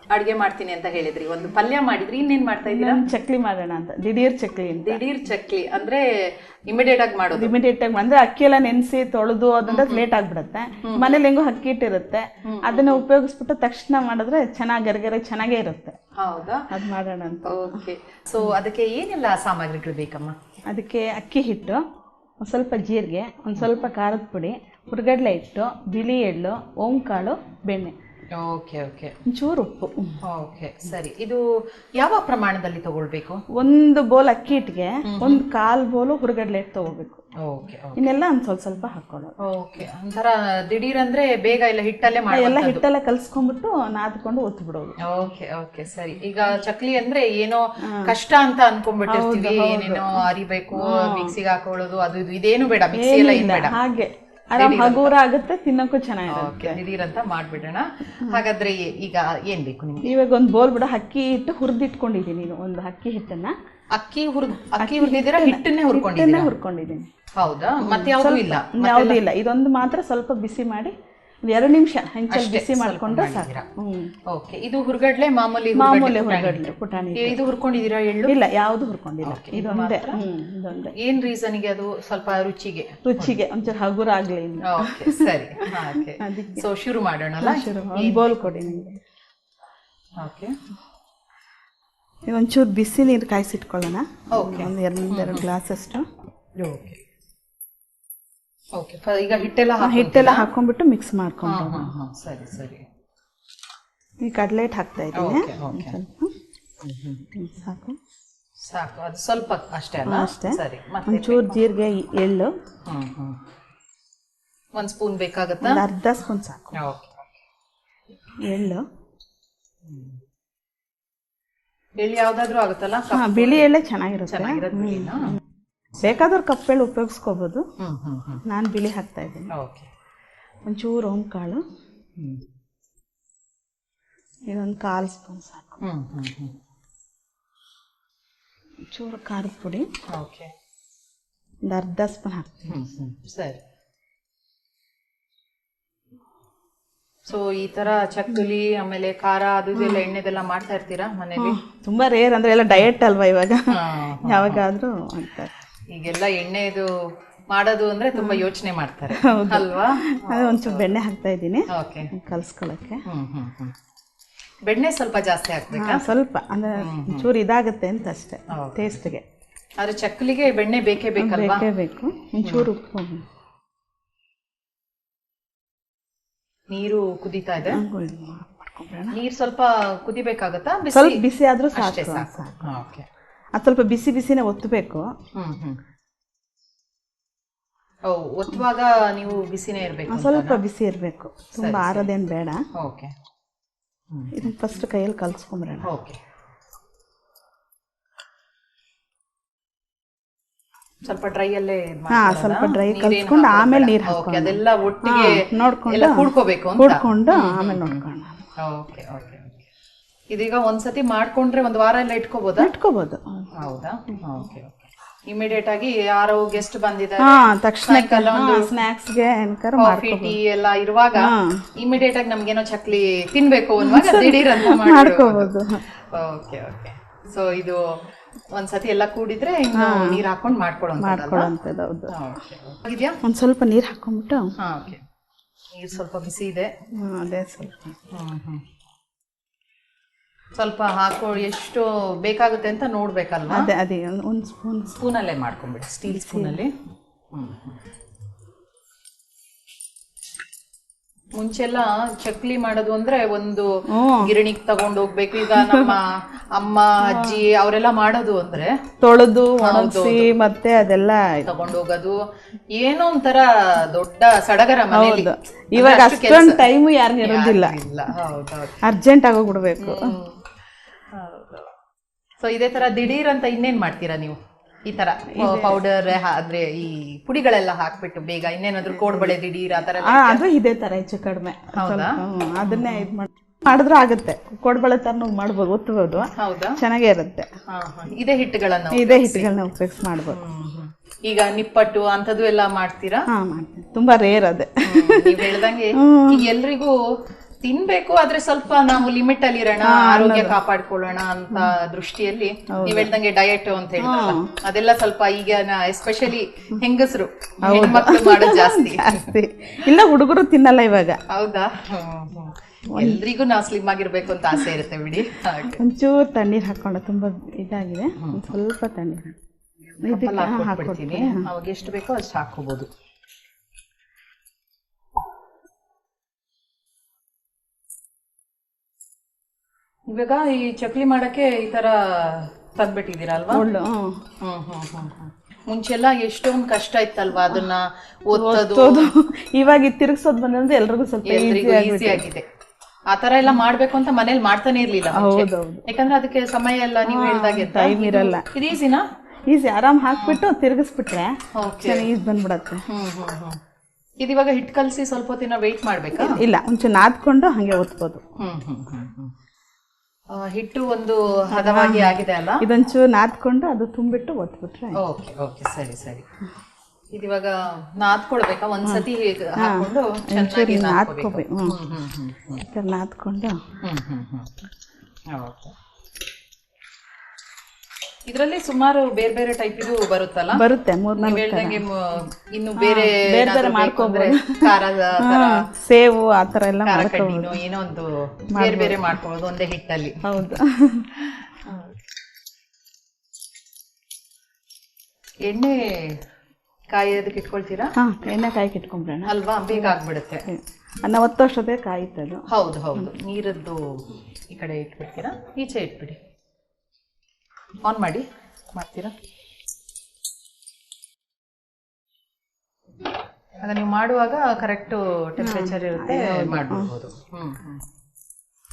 ಅಡ್ಗೆ ಮಾಡ್ತೀನಿ ಅಂತ ಹೇಳಿದ್ರಿ. ಒಂದು ಪಲ್ಯ ಮಾಡಿದ್ರಿ ಇನ್ನೇನ್ ಮಾಡ್ತಾ ಇದ್ದೀರಾ? ಚಕ್ಲಿ ಮಾಡೋಣ ಅಂತ. ದಿಢೀರ್ ಚಕ್ಲಿ ಅಂತ. ದಿಢೀರ್ ಚಕ್ಲಿ ಅಂದ್ರೆ ಇಮಿಡಿಯೇಟ್ ಆಗಿ ಮಾಡೋದು. ಇಮಿಡಿಯೇಟ್ ಆಗಿ ಅಂದ್ರೆ ಅಕ್ಕಿ ಎಲ್ಲ ನೆನೆಸಿ ತೊಳೆದು ಅದಂದ್ರೆ ಲೇಟ್ ಆಗ್ಬಿಡುತ್ತೆ. ಮನೇಲಿ ಹೆಂಗೋ ಅಕ್ಕಿ ಇಟ್ಟಿರುತ್ತೆ. ಅದನ್ನ ಉಪಯೋಗಿಸ್ಬಿಟ್ಟು ತಕ್ಷಣ ಮಾಡಿದ್ರೆ ಚೆನ್ನಾಗಿ ಗರಗರೆ ಚೆನ್ನಾಗೇ ಇರುತ್ತೆ. ಹೌದಾ? ಅದ್ ಮಾಡೋಣ ಅಂತ. ಓಕೆ ಸೊ ಅದಕ್ಕೆ ಏನೆಲ್ಲ ಸಾಮಗ್ರಿಗಳು ಬೇಕಮ್ಮ? ಅದಕ್ಕೆ ಅಕ್ಕಿ ಹಿಟ್ಟು ಒಂದು ಸ್ವಲ್ಪ ಜೀರಿಗೆ ಒಂದು ಸ್ವಲ್ಪ ಖಾರದ ಪುಡಿ ಹುರ್ಗಡ್ಲೆ ಹಿಟ್ಟು ಬಿಳಿ ಎಳ್ಳು ಓಂಕಾಳು ಬೆಣ್ಣೆ. ಓಕೆ ಓಕೆ ಒಂಚೂರು ಉಪ್ಪು. ಓಕೆ ಸರಿ. ಇದು ಯಾವ ಪ್ರಮಾಣದಲ್ಲಿ ತಗೊಳ್ಬೇಕು? ಒಂದು ಬೋಲ್ ಅಕ್ಕಿ ಹಿಟ್ಟಿಗೆ ಒಂದು ಕಾಲ್ ಬೋಲು ಹುರ್ಗಡ್ಲೆ ಹಿಟ್ಟು ತಗೋಬೇಕು. ಓಕೆ ಇನ್ನೆಲ್ಲ ಒಂದು ಸ್ವಲ್ಪ ಸ್ವಲ್ಪ ಹಾಕೊಳ್ಳೋದು. ಓಕೆ ಒಂಥರ ದಿಢೀರ್ ಅಂದ್ರೆ ಬೇಗ ಇಲ್ಲ ಹಿಟ್ಟಲ್ಲೇ ಎಲ್ಲ ಹಿಟ್ಟಲ್ಲೇ ಹಿಟ್ಟೆಲ್ಲ ಕಲ್ಸ್ಕೊಂಡ್ಬಿಟ್ಟು ನಾದ್ಕೊಂಡು ಒತ್ತು ಬಿಡೋದು ಓಕೆ ಓಕೆ ಸರಿ. ಈಗ ಚಕ್ಲಿ ಅಂದ್ರೆ ಏನೋ ಕಷ್ಟ ಅಂತ ಅನ್ಕೊಂಡ್ಬಿಟ್ಟಿರ್ತೀವಿ. ಏನೇನೋ ಅರಿಬೇಕು ಮಿಕ್ಸಿಗೆ ಹಾಕೊಳ್ಳೋದು ಅದು ಇದು. ಇದೇನು ಬೇಡ ಮಿಕ್ಸಿ ಎಲ್ಲ ಏನ್ ಬೇಡ. ಹಾಗೆ. ಆರಾಮ್ ಹಗೂರ ಆಗುತ್ತೆ ತಿನ್ನಕ್ಕೂ ಚೆನ್ನಾಗಿರುತ್ತೆ. ಓಕೆ ದಿಢೀರ್ ಅಂತ ಮಾಡ್ಬಿಡೋಣ. ಹಾಗಾದ್ರೆ ಈಗ ಏನ್ ಬೇಕು ನಿಮ್ಗೆ? ಇವಾಗ ಒಂದು ಬೋಲ್ ಬಿಡ ಅಕ್ಕಿ ಹಿಟ್ಟು ಹುರಿದಿಟ್ಕೊಂಡಿದ್ದೀನಿ ಒಂದು ಅಕ್ಕಿ ಹಿಟ್ಟನ್ನ. ಅಕ್ಕಿ ಹುರಿದ ಅಕ್ಕಿ ಹುರಿದಿದ್ದೀರಾ? ಹಿಟ್ಟನ್ನೇ ಹುರ್ಕೊಂಡಿದ್ದೀನಿ ಹುರ್ಕೊಂಡಿದ್ದೀನಿ. ಹೌದಾ? ಮತ್ತೆ ಯಾವ್ದು ಇಲ್ಲ. ಯಾವುದೂ ಇಲ್ಲ. ಇದೊಂದು ಮಾತ್ರ ಸ್ವಲ್ಪ ಬಿಸಿ ಮಾಡಿ ಎರಡು ನಿಮಿಷ ಹೆಂಚಲ್ಲಿ ಬಿಸಿ ಮಾಡ್ಕೊಂಡ್ರೆ ಸಾಕು. ಓಕೆ ಇದು ಹುರ್ಗಡ್ಲೆ ಮಾಮೂಲಿ ಮಾಮೂಲಿ ಹುರ್ಗಡ್ಲೆ ಪುಟಾಣಿ ಇದು. ಹುರ್ಕೊಂಡಿದ್ದೀರಾ ಎಳ್ಳು? ಇಲ್ಲ ಯಾವುದು ಹುರ್ಕೊಂಡಿಲ್ಲ. ಇದೊಂದೇ. ಇದೊಂದೇ. ಏನ್ ರೀಸನ್ಗೆ ಅದು ಸ್ವಲ್ಪ ರುಚಿಗೆ? ರುಚಿಗೆ ಒಂಚೂರು ಹಗುರ ಆಗ್ಲಿ ಸರಿ. ಸೊ ಶುರು ಮಾಡೋಣ ಶುರು ಈ ಬೋಲ್ ಕೊಡಿ ನಿಮಗೆ. ಓಕೆ ಒಂಚೂರು ಬಿಸಿ ನೀರು ಕಾಯಿಸಿಟ್ಕೊಳ್ಳೋಣ. ಒಂದು ಎರಡು ಎರಡು ಗ್ಲಾಸ್ ಅಷ್ಟು ಓಕೆ ಓಕೆ ಈಗ ಹಿಟ್ಟೆಲ್ಲ ಹಿಟ್ಟೆಲ್ಲ ಹಾಕೊಂಡ್ಬಿಟ್ಟು ಮಿಕ್ಸ್ ಮಾಡ್ಕೊಂಡು ಸರಿ ಸರಿ. ಈ ಕಡಲೆ ಹಿಟ್ಟು ಹಾಕ್ತಾ ಇದ್ದೀನಿ. ಸಾಕು. ಸಾಕು ಅದು ಸ್ವಲ್ಪ ಅಷ್ಟೇ ಅಲ್ಲ? ಅಷ್ಟೇ. ಸರಿ ಒಂಚೂರು ಜೀರಿಗೆ ಎಳ್ಳು. ಒಂದು ಸ್ಪೂನ್ ಬೇಕಾಗುತ್ತೆ? ಅರ್ಧ ಸ್ಪೂನ್ ಸಾಕು. ಓಕೆ ಎಳ್ಳು. ಎಳ್ಳು ಯಾವುದಾದ್ರೂ ಆಗುತ್ತಲ್ಲ? ಹಾ ಬಿಳಿ ಎಳ್ಳೆ. ಚೆನ್ನಾಗಿರುತ್ತೆ? ಬೇಕಾದವ್ರು ಕಪ್ಪೆಳ್ಳು ಉಪಯೋಗಿಸ್ಕೋಬೋದು. ನಾನು ಬಿಳಿ ಹಾಕ್ತಾ ಇದ್ದೀನಿ. ಓಕೆ. ಒಂಚೂರು ಓಮ್ ಕಾಳು. ಇದೊಂದು ಕಾಲು ಸ್ಪೂನ್ ಸಾಕು. ಒಂಚೂರು ಖಾರದ ಪುಡಿ. ಓಕೆ. ಒಂದು ಅರ್ಧ ಸ್ಪೂನ್ ಹಾಕ್ತೀನಿ. ಸರಿ. ಸೊ ಈ ತರ ಚಕ್ಕುಲಿ ಆಮೇಲೆ ಖಾರ ಅದು ಇದೆಲ್ಲ ಎಣ್ಣೆದೆಲ್ಲ ಮಾಡ್ತಾ ಇರ್ತೀರಾ ಮನೇಲಿ? ತುಂಬಾ ರೇರ್ ಅಂದ್ರೆ ಎಲ್ಲ ಡಯಟ್ ಅಲ್ವಾ ಇವಾಗ. ಯಾವಾಗಾದ್ರೂ ಅಂತಾರೆ ಈಗೆಲ್ಲ ಎಣ್ಣೆದು ಮಾಡೋದು ಅಂದ್ರೆ ತುಂಬಾ ಯೋಚನೆ ಮಾಡ್ತಾರೆ. ಅಲ್ವಾ? ಅದೇ ಒಂಚೂರು ಬೆಣ್ಣೆ ಹಾಕ್ತಾ ಇದ್ದೀನಿ. ಓಕೆ. ಕಲ್ಸ್ಕೊಳ್ಳೋಕ್ಕೆ ಹ್ಮ್ ಹ್ಮ್ ಹ್ಮ್. ಬೆಣ್ಣೆ ಸ್ವಲ್ಪ ಜಾಸ್ತಿ ಹಾಕ್ಬೇಕಾ? ಸ್ವಲ್ಪ. ಅಂದ್ರೆ ಚೂರು ಇದಾಗುತ್ತೆ ಅಂತ ಅಷ್ಟೇ. ಟೇಸ್ಟ್ಗೆ ಆದ್ರೆ ಚಕ್ಕಲಿಗೆ ಬೆಣ್ಣೆ ಬೇಕೇ ಬೇಕಲ್ವಾ? ಬೇಕೇ ಬೇಕು. ಒಂಚೂರು ಉಪ್ಪು ನೀರು ಕುದೀತಾ ಇದೆ? ನೀರು ಸ್ವಲ್ಪ ಕುದಿಬೇಕಾಗತ್ತಾ? ಬಿಸಿ? ಸ್ವಲ್ಪ ಬಿಸಿ ಆದ್ರೂ ಸಾಕು ಸಾಕು. ಓಕೆ. ಅದು ಸ್ವಲ್ಪ ಬಿಸಿ ಬಿಸಿನೇ ಒತ್ತಬೇಕು ಒತ್ತುವಾಗ ನೀವು ಬಿಸಿನೇ ಇರ್ಬೇಕು ಸ್ವಲ್ಪ ಬಿಸಿ ಇರಬೇಕು. ತುಂಬಾ ಆರೋದೇನು ಬೇಡ. ಓಕೆ. ಇದನ್ನ ಫಸ್ಟ್ ಕೈಯಲ್ಲಿ ಕಲ್ಸ್ಕೊಂಬ್ರಣ ಓಕೆ. ಸ್ವಲ್ಪ ಡ್ರೈ ಅಲ್ಲೇ ಹಾ ಸ್ವಲ್ಪ ಡ್ರೈ ಕಲ್ಸ್ಕೊಂಡು ಆಮೇಲೆ. ನೀರು ಓಕೆ ಅದೆಲ್ಲ ಒಟ್ಟಿಗೆ ನೋಡ್ಕೊಂಡು. ಕೂಡ್ಕೋಬೇಕು ಕೂಡ್ಕೊಂಡು ಆಮೇಲೆ ನೋಡ್ಕೊಂಡು ಓಕೆ ಓಕೆ ಓಕೆ. ಇದೀಗ ಒಂದ್ಸತಿ ಮಾಡ್ಕೊಂಡ್ರೆ ಒಂದು ವಾರ ಎಲ್ಲ ಇಟ್ಕೋಬೋದಾ? ಇಟ್ಕೋಬಹುದು ಹೌದಾ? Okay okay. ಇಮಿಡಿಯೇಟ್ ಆಗಿ ಯಾರೋ ಗೆಸ್ಟ್ ಬಂದಿದ್ದಾರೆ. ಹಾ ತಕ್ಷಣ ಸ್ನಾಕ್ಸ್ಗೆ ಕಾಫಿ ಟೀ ಎಲ್ಲ ಇರುವಾಗ ಇಮಿಡಿಯೇಟ್ ಆಗಿ ನಮ್ಗೇನೋ ಚಕ್ಲಿ ತಿನ್ಬೇಕು ಅನ್ನುವಾಗ ದಿಢೀರ್ ಅಂತ ಮಾಡ್ಕೋಬಹುದು ಓಕೆ ಓಕೆ. ಸೊ ಇದು ಒಂದ್ಸತಿ ಎಲ್ಲ ಕೂಡಿದ್ರೆ ಇನ್ನು ನೀರ್ ಹಾಕೊಂಡ್ ಮಾಡ್ಕೊಳ್ಳೋಂಥದ್ದು ಆಗಿದ್ಯಾ ಒಂದು ಸ್ವಲ್ಪ ನೀರು ಹಾಕೊಂಡ್ಬಿಟ್ಟು ಹಾ ಓಕೆ. ನೀರ್ ಸ್ವಲ್ಪ ಬಿಸಿ ಇದೆ. ಅದೇ ಸ್ವಲ್ಪ. ಹ್ಮ್ ಹ್ಮ್. ಸ್ವಲ್ಪ ಹಾಕೋ ಎಷ್ಟು ಬೇಕಾಗುತ್ತೆ ಅಂತ ನೋಡ್ಬೇಕಲ್ವಾ? ಅದೇ ಅದೇ ಒಂದು ಒಂದು ಸ್ಪೂನ್. ಸ್ಪೂನಲ್ಲೇ ಮಾಡ್ಕೊಂಬಿಡಿ ಸ್ಟೀಲ್ ಸ್ಪೂನಲ್ಲಿ. ಮುಂಚೆಲ್ಲ ಚಕ್ಲಿ ಮಾಡೋದು ಅಂದ್ರೆ ಒಂದು ಗಿರಣಿಗ್ ತಗೊಂಡು ಹೋಗ್ಬೇಕು. ಈಗ ನಮ್ಮ ಅಮ್ಮ ಅಜ್ಜಿ ಅವರೆಲ್ಲ ಮಾಡೋದು ಅಂದ್ರೆ ತೊಳೆದು ಒಣಗಿಸಿ ಮತ್ತೆ ಅದೆಲ್ಲ ತಗೊಂಡು ಹೋಗೋದು. ಏನೋ ಒಂಥರ ದೊಡ್ಡ ಸಡಗರ ಮನೆಯಲ್ಲಿ ಇವಾಗ ಅಷ್ಟೊಂದು ಟೈಮ್ ಯಾರಿಗೂ ಇರೋದಿಲ್ಲ. ಅರ್ಜೆಂಟ್ ಆಗೋಗ್ಬಿಡ್ಬೇಕು. ಸೊ ಇದೇ ತರ ದಿಢೀರ್ ಅಂತ ಇನ್ನೇನ್ ಮಾಡ್ತೀರಾ ನೀವು? ಈ ತರ ಪೌಡರ್ ಅಂದ್ರೆ ಈ ಪುಡಿಗಳೆಲ್ಲ ಹಾಕ್ಬಿಟ್ಟು ಬೇಗ ಇನ್ನೇನಾದ್ರೂ ಕೋಡ್ಬಳೆ ದಿಢೀರ್ ಆ ತರ ಅದು ಇದೇ ತರ ಹೆಚ್ಚು ಕಡಿಮೆ. ಹೌದಾ? ಅದನ್ನೇ ಇದು ಮಾಡಿ ಮಾಡಿದ್ರೆ ಆಗುತ್ತೆ. ಕೊಡ್ಬಳೆ ತರನು ಮಾಡ್ಬೋದು ಒತ್ತಬಹುದು ಹೌದಾ? ಚೆನ್ನಾಗೇ ಇರುತ್ತೆ. ಇದೇ ಹಿಟ್ಟುಗಳನ್ನ ಇದೇ ಹಿಟ್ಟುಗಳನ್ನ ಉಪಯೋಗಿಸಿ ಮಾಡ್ಬೋದು. ಈಗ ನಿಪ್ಪಟ್ಟು ಅಂತದ್ದು ಎಲ್ಲ ಮಾಡ್ತೀರಾ? ಹಾ ಮಾಡ್ತೀನಿ ತುಂಬಾ ರೇರ್ ಅದೇ. ನೀವ್ ಹೇಳ್ದಂಗೆ ಎಲ್ರಿಗೂ ತಿನ್ಬೇಕು ಆದ್ರೆ ಸ್ವಲ್ಪ ನಾವು ಲಿಮಿಟ್ ಅಲ್ಲಿ ಇರೋಣ ಆರೋಗ್ಯ ಕಾಪಾಡ್ಕೊಳ್ಳೋಣ ಅಂತ ದೃಷ್ಟಿಯಲ್ಲಿ ನೀವ್ ಹೇಳ್ದಂಗೆ ಡಯಟ್ ಅಂತ ಹೇಳಿದ್ರಲ್ಲ ಅದೆಲ್ಲ ಸ್ವಲ್ಪ ಈಗ ಎಸ್ಪೆಷಲಿ ಹೆಂಗಸರು ಹೆಣ್ಮಕ್ಳು ಮಾಡೋದು ಜಾಸ್ತಿ. ಇಲ್ಲ ಹುಡುಗರು ತಿನ್ನಲ್ಲ ಇವಾಗ. ಹೌದಾ. ಎಲ್ರಿಗೂ ನಾವು ಸ್ಲಿಮ್ ಆಗಿರ್ಬೇಕು ಅಂತ ಆಸೆ ಇರುತ್ತೆ ಬಿಡಿ. ಒಂಚೂರ್ ತಣ್ಣೀರ್ ಹಾಕೊಂಡು ತುಂಬಾ ಇದಾಗಿದೆ. ಸ್ವಲ್ಪ ತಣ್ಣೀರ್ ಇದಕ್ಕೆ ಹಾ, ಹಾಕ್ಬಿಡ್ತೀನಿ. ಹಾಕ್ಕೊಡ್ತೀನಿ ಅವಾಗ ಎಷ್ಟು ಬೇಕೋ ಅಷ್ಟು ಹಾಕೋಬಹುದು ಇವಾಗ ಈ ಚಕ್ಲಿ ಮಾಡಕ್ಕೆ ಈ ತರ ತಂದ್ಬಿಟ್ಟಿದ್ದೀರಲ್ವಾ ಹ್ಮ್. ಹ್ಮ್ ಹ್ಮ್ ಹ್ಮ್ ಹ್ಮ್. ಮುಂಚೆಲ್ಲ ಎಷ್ಟೊಂದು ಕಷ್ಟ ಇತ್ತಲ್ವಾ ಅದನ್ನ ಒತ್ತೋದು? ಒತ್ತೋದು. ಇವಾಗ ಇದು ತಿರ್ಗ್ಸೋದ್ ಬಂದ್ರೆ ಎಲ್ರಿಗೂ ಸ್ವಲ್ಪ ಎಲ್ರಿಗೂ ಈಸಿ ಆಗಿದೆ. ಆ ತರ ಎಲ್ಲ ಮಾಡ್ಬೇಕು ಅಂತ ಮನೇಲಿ ಮಾಡ್ತಾನೆ ಇರ್ಲಿಲ್ಲ ಮುಂಚೆ. ಹೌದೌದು. ಯಾಕಂದ್ರೆ ಅದಕ್ಕೆ ಸಮಯ ಎಲ್ಲ ನೀವು ಹೇಳ್ದಾಗೆ ಟೈಮ್ ಇರಲ್ಲ. ಇದು ಈಸಿನಾ ಈಸಿ ಆರಾಮ್ ಹಾಕ್ಬಿಟ್ಟು ತಿರುಗಿಸ್ಬಿಟ್ರೆ ಓಕೆ. ಚೆನ್ನಾಗಿ ಬಂದ್ಬಿಡತ್ತೆ. ಹ್ಮ್ ಹ್ಮ್ ಹ್ಮ್. ಇದು ಇವಾಗ ಹಿಟ್ ಕಲ್ಸಿ ಸ್ವಲ್ಪ ಹೊತ್ತಿನ ವೆಯ್ಟ್ ಮಾಡ್ಬೇಕಾ? ಇಲ್ಲ ಒಂಚೂರು ನಾದ್ಕೊಂಡು ಹಂಗೆ ಒತ್ಬೋದು. ಹ್ಮ್ ಹ್ಮ್ ಹ್ಮ್ ಹ್ಮ್. ಹಿಟ್ಟು ಒಂದು ಹದವಾಗಿ ಆಗಿದೆ ಅಲ್ಲ? ಇದೊಂಚೂರು ನಾದ್ಕೊಂಡು ಅದು ತುಂಬಿಟ್ಟು ಒತ್ಬಿಟ್ರೆ ಓಕೆ ಓಕೆ ಸರಿ ಸರಿ. ಇದಿವಾಗ ನಾದ್ಕೊಳ್ಬೇಕಾ? ಒಂದ್ಸತಿ ಹೀಗೆ ಹಾಕೊಂಡು ಚೆನ್ನಾಗಿ ನಾದ್ಕೋಬೇಕು. ನಾದ್ಕೊಂಡು ಹ್ಮ್ ಹ್ಮ್ ಹ್ಮ್. ಓಕೆ. ಇದರಲ್ಲಿ ಸುಮಾರು ಬೇರೆ ಬೇರೆ ಟೈಪ್ ಇದು ಬರುತ್ತಲ್ಲ? ಬರುತ್ತೆ ಮೂರ್ ನಾಲ್ಕು ಹೇಳ್ದಂಗೆ ಮ- ಇನ್ನು ಬೇರೆ ಬೇರೆ ಬೇರೆ ಮಾಡ್ಕೊಂಡ್ರೆ ಖಾರದ ತರ ಸೇವು ಆ ತರ ಎಲ್ಲ ಖಾರ ಕಡ್ಡಿನೋ ಏನೋ ಒಂದು ಬೇರೆ ಬೇರೆ ಮಾಡ್ಕೊಳ್ಳೋದು ಒಂದೇ ಹಿಟ್ಟಲ್ಲಿ. ಹೌದು. ಎಣ್ಣೆ ಕಾಯೋದಕ್ಕೆ ಇಟ್ಕೊಳ್ತೀರಾ? ಹಾ ಎಣ್ಣೆ ಕಾಯಿ ಇಟ್ಕೊಂಡ್ಬಿಡೋಣ ಅಲ್ವಾ? ಬೇಗ ಆಗ್ಬಿಡುತ್ತೆ ಅನ್ನ ಒತ್ತೋಷ್ಟೊತ್ತೆ ಕಾಯುತ್ತದು ಹೌದು ಹೌದು. ನೀರದ್ದು ಈ ಕಡೆ ಇಟ್ಬಿಡ್ತೀರಾ? ಈಚೆ ಇಟ್ಬಿಡಿ. ಆನ್ ಮಾಡಿ. ಮಾಡ್ತೀರಾ? ಆಗ ನೀವು ಮಾಡುವಾಗ ಕರೆಕ್ಟ್ ಟೆಂಪರೇಚರ್ ಇರುತ್ತೆ. ಮಾಡಬಹುದು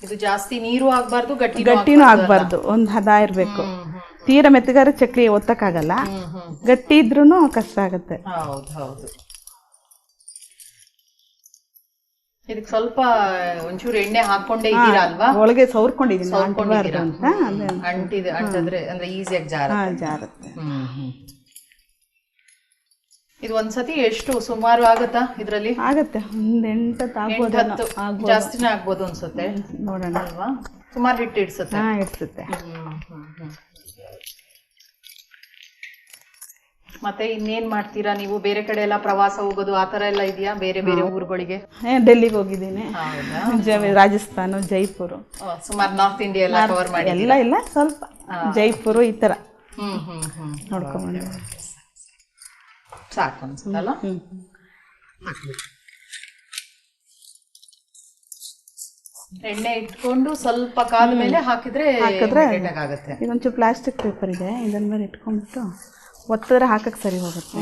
ಇದು ಜಾಸ್ತಿ ನೀರು ಆಗಬಾರ್ದು ಗಟ್ಟಿ ಗಟ್ಟಿನೂ ಆಗಬಾರ್ದು ಒಂದು ಹದ ಇರಬೇಕು. ತೀರ ಮೆತ್ತಗಾರ ಚಕ್ಲಿ ಒತ್ತಕ್ಕಾಗಲ್ಲ. ಗಟ್ಟಿ ಇದ್ರೂ ಕಷ್ಟ ಆಗುತ್ತೆ. ಹೌದು ಹೌದು. ಇದಕ್ಕೆ ಸ್ವಲ್ಪ ಒಂಚೂರು ಎಣ್ಣೆ ಹಾಕೊಂಡೇ ಇದ್ದೀರಾ ಅಲ್ವಾ? ಒಳಗೆ ಸೌರ್ಕೊಂಡಿದ್ದೀನಿ ಸೌರ್ಕೊಂಡಿದ್ದೀರಾ? ಅಂತ ಅಂಟಿದೆ ಅಂಟಿದ್ರೆ ಅಂದ್ರೆ ಈಸಿಯಾಗಿ ಜಾರ ಜಾರುತ್ತೆ. ಇದು ಒಂದ್ಸತಿ ಎಷ್ಟು ಸುಮಾರು ಆಗುತ್ತಾ ಇದ್ರಲ್ಲಿ? ಆಗತ್ತೆ ಒಂದ್ ಎಂಟತ್ತು ಎಂಟ್ ಆಗ್ಬೋದು. ಜಾಸ್ತಿನೇ ಆಗ್ಬೋದು ಅನ್ಸುತ್ತೆ. ನೋಡೋಣ. ಅಲ್ವಾ? ಸುಮಾರು ಹಿಟ್ಟು ಇಡ್ಸುತ್ತೆ. ಇಡ್ಸುತ್ತೆ. ಮತ್ತೆ ಇನ್ನೇನ್ ಮಾಡ್ತೀರಾ ನೀವು? ಬೇರೆ ಕಡೆ ಎಲ್ಲ ಪ್ರವಾಸ ಹೋಗೋದು ಆ ಥರ ಎಲ್ಲ ಇದೆಯಾ? ಬೇರೆ ಬೇರೆ ಊರುಗಳಿಗೆ? ಡೆಲ್ಲಿಗೆ ಹೋಗಿದ್ದೀನಿ. ಜ- ರಾಜಸ್ಥಾನ ಜೈಪುರ. ಸುಮಾರು ನಾರ್ತ್ ಇಂಡಿಯಾ ಎಲ್ಲ ಕವರ್ ಮಾಡಿ ಎಲ್ಲ ಇಲ್ಲ ಸ್ವಲ್ಪ. ಜೈಪುರ ಈ ತರ ಹ್ಮ್ ಹ್ಮ್ ಹ್ಮ್. ನೋಡ್ಕೊಂಡ್ಬಂದೆ ಸಾಕು ಅನ್ಸುತ್ತಲ್ಲ ಎಣ್ಣೆ ಇಟ್ಕೊಂಡು ಸ್ವಲ್ಪ ಕಾದ ಮೇಲೆ ಹಾಕಿದ್ರೆ ಆಗುತ್ತೆ. ಇದೊಂಚೂರು ಪ್ಲಾಸ್ಟಿಕ್ ಪೇಪರ್ ಇದೆ ಇದನ್ನ ಮೇಲೆ ಇಟ್ಕೊಂಡ್ಬಿಟ್ಟು ಒತ್ತಿದ್ರೆ ಹಾಕಕ್ ಸರಿ ಹೋಗುತ್ತೆ.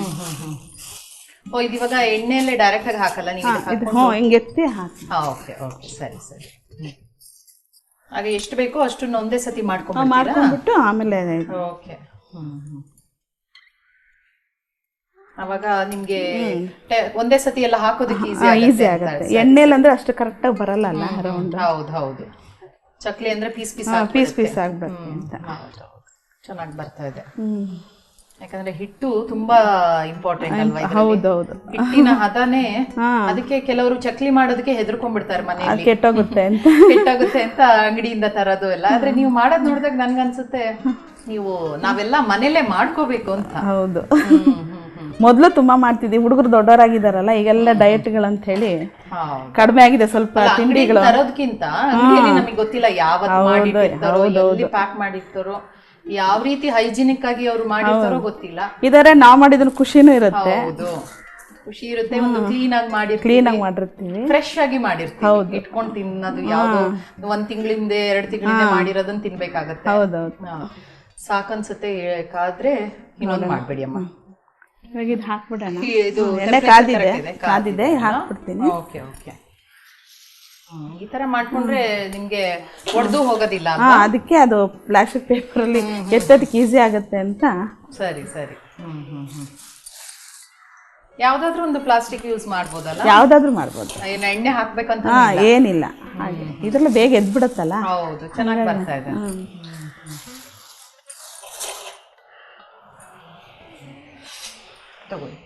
ಓ ಇದು ಇವಾಗ ಎಣ್ಣೆಯಲ್ಲೇ ಡೈರೆಕ್ಟ್ ಆಗಿ ಹಾಕಲ್ಲ ನೀವು ಇದಕ್ಕೆ ಇದು ಹ್ಞೂ ಹಿಂಗೆ ಎತ್ತಿ ಹಾಕಿ. ಹಾ ಓಕೆ ಓಕೆ ಸರಿ ಸರಿ. ಆಗ ಎಷ್ಟು ಬೇಕೋ ಅಷ್ಟನ್ನ ಒಂದೇ ಸತಿ ಮಾಡ್ಕೊಂಡ್ಬಿಡ್ತೀರಾ ಮಾಡ್ಕೊಂಡ್ಬಿಟ್ಟು ಆಮೇಲೆ ಓಕೆ ಅವಾಗ ನಿಮ್ಗೆ ಟೆ- ಒಂದೇ ಸತಿ ಎಲ್ಲ ಹಾಕೋದಕ್ಕೆ ಈಸಿ ಈಸಿ ಆಗುತ್ತೆ ಎಣ್ಣೆಲಿ ಅಂದ್ರೆ ಅಷ್ಟು ಕರೆಕ್ಟಾಗಿ ಬರಲ್ಲ ಅಲ್ಲ ರೌಂಡ್ ಹೌದು ಹೌದು. ಚಕ್ಲಿ ಅಂದ್ರೆ ಪೀಸ್ ಪೀಸ್ ಪೀಸ್ ಪೀಸ್ ಆಗ್ಬಿಡುತ್ತೆ ಅಂತ. ಚೆನ್ನಾಗಿ ಬರ್ತಾ ಇದೆ. ಹ್ಮ್. ಯಾಕಂದ್ರೆ ಹಿಟ್ಟು ತುಂಬಾ ಇಂಪಾರ್ಟೆಂಟ್ ಅಲ್ವಾ? ಹೌದೌದು. ಹಿಟ್ಟಿನ ಹದನೇ ಅದಕ್ಕೆ ಕೆಲವರು ಚಕ್ಲಿ ಮಾಡೋದಕ್ಕೆ ಹೆದರ್ಕೊಂಡ್ಬಿಡ್ತಾರೆ ಬಿಡ್ತಾರೆ ಮನೆಯಲ್ಲಿ ಕೆಟ್ಟೋಗುತ್ತೆ ಅಂತ. ಕೆಟ್ಟಾಗುತ್ತೆ ಅಂತ ಅಂಗಡಿಯಿಂದ ತರೋದು ಎಲ್ಲ. ಆದ್ರೆ ನೀವು ಮಾಡೋದ್ ನೋಡಿದಾಗ ನನ್ಗನ್ಸುತ್ತೆ ನೀವು ನಾವೆಲ್ಲ ಮನೇಲೆ ಮಾಡ್ಕೋಬೇಕು ಅಂತ. ಹೌದು. ಮೊದಲು ತುಂಬಾ ಮಾಡ್ತಿದ್ವಿ. ಹುಡುಗರು ದೊಡ್ಡವರಾಗಿದ್ದಾರಲ್ಲ ಈಗೆಲ್ಲ ಡಯಟ್ಗಳಂತ ಹೇಳಿ. ಕಡಿಮೆ ಆಗಿದೆ ಸ್ವಲ್ಪ ತಿಂಡಿಗಳು. ತರೋದಕ್ಕಿಂತ ನಮಗೆ ಗೊತ್ತಿಲ್ಲ ಎಲ್ಲಿ ಪ್ಯಾಕ್ ಮಾಡಿರ್ತಾರೋ. ಯಾವ ರೀತಿ ಹೈಜಿನಿಕ್ ಆಗಿ ಅವ್ರು ಮಾಡಿರ್ತಾರೋ ಗೊತ್ತಿಲ್ಲ. ಇದಾರೆ ನಾವ್ ಮಾಡಿದ್ರ ಖುಷಿನೂ ಇರುತ್ತೆ. ಹೌದು. ಖುಷಿ ಇರುತ್ತೆ ಒಂದು ಕ್ಲೀನ್ ಆಗಿ ಮಾಡಿ ಕ್ಲೀನ್ ಆಗಿ ಮಾಡಿರ್ತೀವಿ. ಫ್ರೆಶ್ ಆಗಿ ಮಾಡಿರ್ತೀವಿ. ಇಟ್ಕೊಂಡು ತಿನ್ನೋದು ಯಾವ್ದು ಒಂದ್ ತಿಂಗಳಿಂದ ಎರಡ್ ತಿಂಗಳಿಂದ ಮಾಡಿರೋದನ್ನ ತಿನ್ಬೇಕಾಗತ್ತೆ. ಹೌದೌದು. ಸಾಕನ್ಸುತ್ತೆ ಕಾದ್ರೆ ಇನ್ನೊಂದ್ ಮಾಡ್ಬೇಡಿ ಅಮ್ಮ. ಇವಾಗ ಇದು ಹಾಕ್ಬಿಡೋಣ. ಇದು ಎಣ್ಣೆ ಕಾದಿದೆ? ಕಾದಿದೆ. ಹಾಕ್ಬಿಡ್ತೀನಿ. Okay okay. ಈ ತರ ಮಾಡ್ಕೊಂಡ್ರೆ ನಿಮ್ಗೆ ಒಡೆದು ಹೋಗೋದಿಲ್ಲ ಹಾ ಅದಕ್ಕೆ ಅದು ಪ್ಲಾಸ್ಟಿಕ್ ಪೇಪರಲ್ಲಿ ಎತ್ತೋದಕ್ಕೆ ಈಸಿ ಆಗುತ್ತೆ ಅಂತ. ಸರಿ ಸರಿ. ಹ್ಮ್ ಹ್ಮ್ ಹ್ಮ್. ಯಾವ್ದಾದ್ರು ಒಂದು ಪ್ಲಾಸ್ಟಿಕ್ ಯೂಸ್ ಮಾಡ್ಬೋದಲ್ಲ? ಯಾವ್ದಾದ್ರೂ ಮಾಡ್ಬೋದು. ಏನ್ ಎಣ್ಣೆ ಹಾಕ್ಬೇಕಂತ ಹಾ ಏನಿಲ್ಲ. ಹಾಗೆ. ಇದ್ರಲ್ಲಿ ಬೇಗ ಎದ್ಬಿಡುತ್ತಲ್ಲ? ಹೌದು ಚೆನ್ನಾಗಿ ಬರ್ತಾ ಇದೆ. ಹ್ಮ್. ತಗೊಳ್ಳಿ.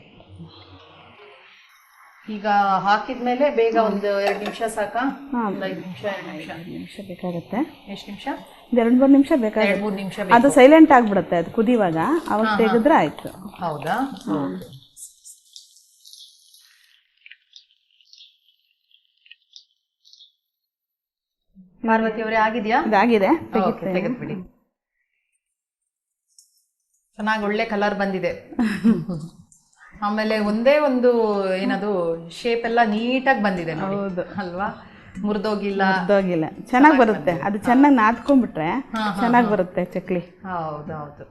ಈಗ ಹಾಕಿದ್ಮೇಲೆ ಬೇಗ ಒಂದು ಎರಡು ನಿಮಿಷ ಸಾಕಾ? ಒಂದು ಐದು ನಿಮಿಷ ಎರಡು ನಿಮಿಷ. ನಿಮಿಷ ಬೇಕಾಗುತ್ತೆ. ಎಷ್ಟು ನಿಮಿಷ? ಎರಡು ಮೂರು ನಿಮಿಷ ಬೇಕಾಗುತ್ತೆ. ಮೂರು ನಿಮಿಷ ಅದು ಸೈಲೆಂಟ್ ಆಗಿಬಿಡುತ್ತೆ ಅದು ಕುದಿವಾಗ ಅವಾಗ ತೆಗೆದ್ರೆ ಆಯ್ತು. ಹೌದಾ? ಪಾರ್ವತಿ ಅವರೇ ಆಗಿದೆಯಾ? ಆಗಿದೆ. ತೆಗೆದ್ಬಿಡಿ. ಚೆನ್ನಾಗಿ ಒಳ್ಳೆ ಕಲರ್ ಬಂದಿದೆ. ಆಮೇಲೆ ಒಂದೇ ಒಂದು ಏನದು ಶೇಪ್ ಎಲ್ಲ ನೀಟಾಗಿ ಬಂದಿದೆ ನೋಡಿ. ಹೌದು. ಅಲ್ವಾ? ಮುರಿದೋಗಿಲ್ಲ. ಮುರಿದೋಗಿಲ್ಲ. ಚೆನ್ನಾಗಿ ಬರುತ್ತೆ. ಅದು ಚೆನ್ನಾಗಿ ನಾದ್ಕೊಂಡ್ಬಿಟ್ರೆ ಚೆನ್ನಾಗಿ ಬರುತ್ತೆ ಚಕ್ಲಿ. ಹೌದೌದು.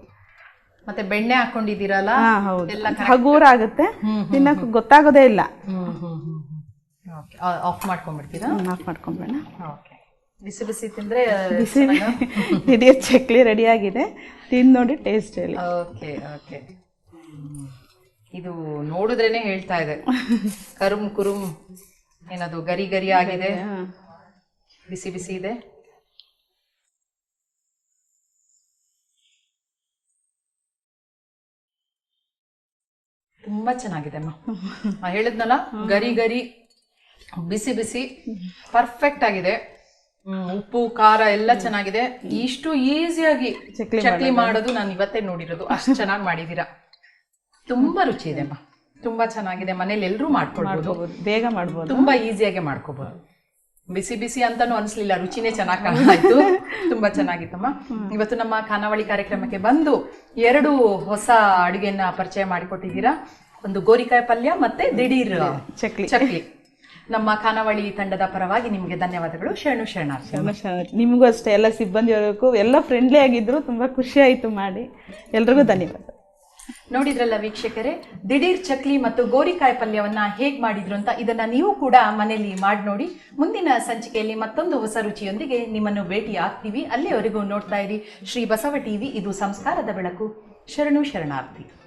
ಮತ್ತೆ ಬೆಣ್ಣೆ ಹಾಕೊಂಡಿದ್ದೀರಲ್ಲ? ಹೌದು. ಎಲ್ಲ ಹಗೂರ ಆಗುತ್ತೆ. ತಿನ್ನಕ್ಕೆ ಗೊತ್ತಾಗೋದೇ ಇಲ್ಲ. ಓಕೆ. ಆಫ್ ಮಾಡ್ಕೊಂಡ್ಬಿಡ್ತೀರಾ? ಆಫ್ ಮಾಡ್ಕೊಂಬೇಡ ಓಕೆ. ಬಿಸಿ ಬಿಸಿ ತಿಂದ್ರೆ ಬಿಸಿ ಇಡೀ ಚಕ್ಲಿ ರೆಡಿ ಆಗಿದೆ. ತಿಂದು ನೋಡಿ ಟೇಸ್ಟ್ ಹೇಳಿ ಓಕೆ ಓಕೆ. ಇದು ನೋಡಿದ್ರೇನೆ ಹೇಳ್ತಾ ಇದೆ. ಕರುಮ್ ಕುರುಮ್ ಏನದು ಗರಿ ಗರಿ ಆಗಿದೆ. ಬಿಸಿ ಬಿಸಿ ಇದೆ. ತುಂಬಾ ಚೆನ್ನಾಗಿದೆ ಅಮ್ಮ. ಹೇಳಿದ್ನಲ್ಲ ಗರಿ ಗರಿ ಬಿಸಿ ಬಿಸಿ ಪರ್ಫೆಕ್ಟ್ ಆಗಿದೆ. ಉಪ್ಪು ಖಾರ ಎಲ್ಲ ಚೆನ್ನಾಗಿದೆ. ಇಷ್ಟು ಈಸಿಯಾಗಿ ಚಕ್ಲಿ ಚಕ್ಲಿ ಮಾಡೋದು ನಾನು ಇವತ್ತೇ ನೋಡಿರೋದು. ಅಷ್ಟು ಚೆನ್ನಾಗಿ ಮಾಡಿದೀರಾ. ತುಂಬಾ ರುಚಿ ಇದೆ ಅಮ್ಮ. ತುಂಬಾ ಚೆನ್ನಾಗಿದೆ. ಮನೇಲಿ ಎಲ್ಲರೂ ಮಾಡ್ಕೊಳ್ಬೋದು. ಬೇಗ ಮಾಡ್ಬೋದು. ತುಂಬಾ ಈಸಿಯಾಗಿ ಮಾಡ್ಕೋಬಹುದು ಬಿಸಿ ಬಿಸಿ ಅಂತಾನು ಅನ್ಸ್ಲಿಲ್ಲ. ರುಚಿನೇ ಚೆನ್ನಾಗಿ ಕಾಣಾಯ್ತು ತುಂಬಾ ಚೆನ್ನಾಗಿತ್ತಮ್ಮ. ಇವತ್ತು ನಮ್ಮ ಖಾನಾವಳಿ ಕಾರ್ಯಕ್ರಮಕ್ಕೆ ಬಂದು ಎರಡು ಹೊಸ ಅಡುಗೆಯನ್ನ ಪರಿಚಯ ಮಾಡಿಕೊಟ್ಟಿದ್ದೀರಾ. ಒಂದು ಗೋರಿಕಾಯಿ ಪಲ್ಯ ಮತ್ತೆ ದಿಢೀರ್ ಚಕ್ಲಿ. ಚಕ್ಲಿ. ನಮ್ಮ ಖಾನಾವಳಿ ತಂಡದ ಪರವಾಗಿ ನಿಮಗೆ ಧನ್ಯವಾದಗಳು. ಶರಣು ಶರಣಾರ್ಥಿ. ನಿಮಗೂ ಅಷ್ಟೇ. ಎಲ್ಲ ಸಿಬ್ಬಂದಿಯವರಿಗೂ ಎಲ್ಲ ಫ್ರೆಂಡ್ಲಿ ಆಗಿದ್ರು ತುಂಬಾ ಖುಷಿ ಆಯ್ತು ಮಾಡಿ. ಎಲ್ರಿಗೂ ಧನ್ಯವಾದ. ನೋಡಿದ್ರಲ್ಲ ವೀಕ್ಷಕರೇ? ದಿಢೀರ್ ಚಕ್ಲಿ ಮತ್ತು ಗೋರಿಕಾಯಿ ಪಲ್ಯವನ್ನ ಹೇಗ್ ಮಾಡಿದ್ರು ಅಂತ ಇದನ್ನ ನೀವು ಕೂಡ ಮನೆಯಲ್ಲಿ ಮಾಡಿ ನೋಡಿ. ಮುಂದಿನ ಸಂಚಿಕೆಯಲ್ಲಿ ಮತ್ತೊಂದು ಹೊಸ ರುಚಿಯೊಂದಿಗೆ ನಿಮ್ಮನ್ನು ಭೇಟಿ ಆಗ್ತೀವಿ. ಅಲ್ಲಿಯವರೆಗೂ ನೋಡ್ತಾ ಇರಿ ಶ್ರೀ ಬಸವ ಟಿವಿ. ಇದು ಸಂಸ್ಕಾರದ ಬೆಳಕು. ಶರಣು ಶರಣಾರ್ಥಿ.